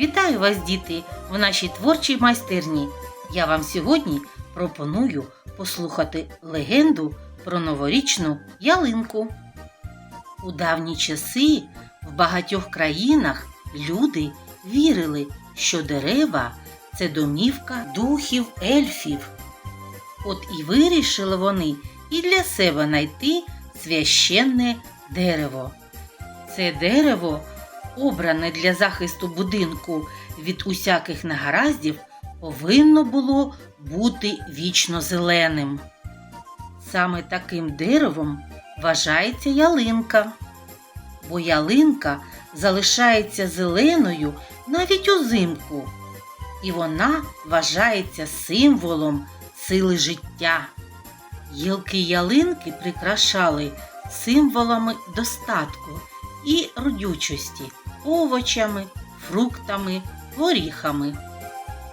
Вітаю вас, діти, в нашій творчій майстерні. Я вам сьогодні пропоную послухати легенду про новорічну ялинку. У давні часи в багатьох країнах люди вірили, що дерева це домівка духів ельфів. От і вирішили вони і для себе знайти священне дерево. Це дерево, обране для захисту будинку від усяких негараздів, повинно було бути вічно зеленим. Саме таким деревом вважається ялинка, бо ялинка залишається зеленою навіть узимку, і вона вважається символом сили життя. Гілки ялинки прикрашали символами достатку і родючості, овочами, фруктами, горіхами.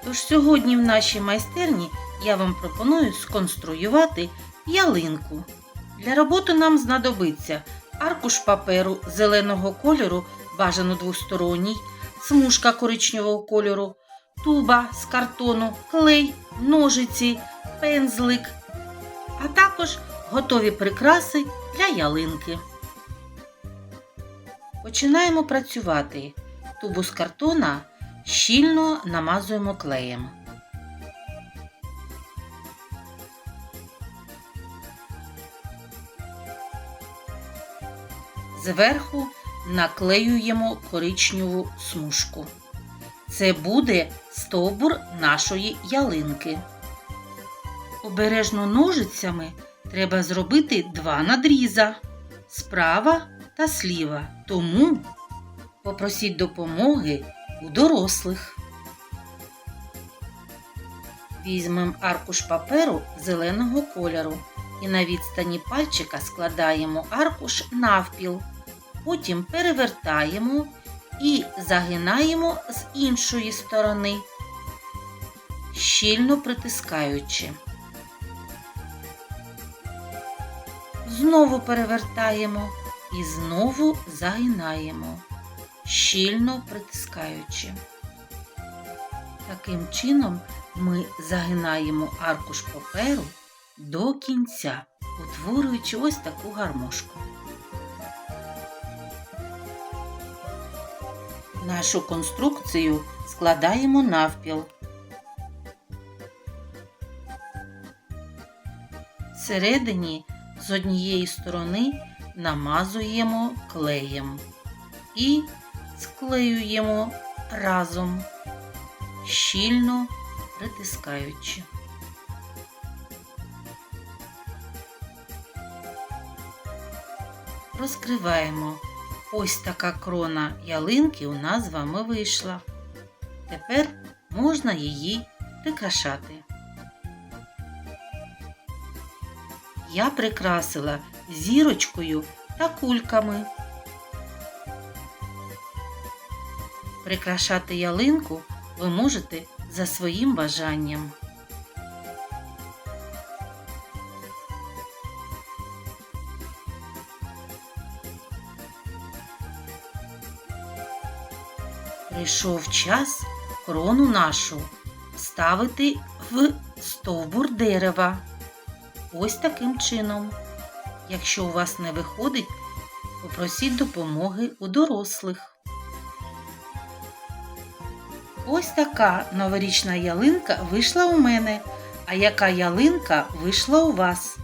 Тож сьогодні в нашій майстерні я вам пропоную сконструювати ялинку. Для роботи нам знадобиться аркуш паперу зеленого кольору, бажано двосторонній, смужка коричневого кольору, туба з картону, клей, ножиці, пензлик, а також готові прикраси для ялинки. Починаємо працювати. Тубу з картона щільно намазуємо клеєм. Зверху наклеюємо коричневу смужку. Це буде стовбур нашої ялинки. Обережно ножицями треба зробити два надріза справа та сліва. Тому попросіть допомоги у дорослих. Візьмемо аркуш паперу зеленого кольору і на відстані пальчика складаємо аркуш навпіл. Потім перевертаємо і загинаємо з іншої сторони, щільно притискаючи. Знову перевертаємо і знову загинаємо, щільно притискаючи. Таким чином ми загинаємо аркуш паперу до кінця, утворюючи ось таку гармошку. Нашу конструкцію складаємо навпіл. Всередині з однієї сторони намазуємо клеєм і склеюємо разом, щільно притискаючи. Розкриваємо. Ось така крона ялинки у нас з вами вийшла. Тепер можна її прикрашати. Я прикрасила зірочкою та кульками. Прикрашати ялинку ви можете за своїм бажанням. Прийшов час крону нашу ставити в стовбур дерева. Ось таким чином. Якщо у вас не виходить, попросіть допомоги у дорослих. Ось така новорічна ялинка вийшла у мене, а яка ялинка вийшла у вас.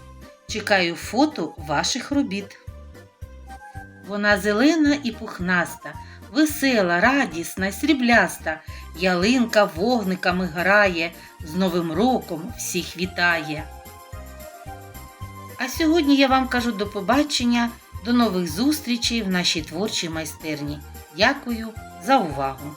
Чекаю фото ваших робіт. Вона зелена і пухнаста, весела, радісна, срібляста. Ялинка вогниками грає, з Новим роком всіх вітає. А сьогодні я вам кажу до побачення, до нових зустрічей в нашій творчій майстерні. Дякую за увагу!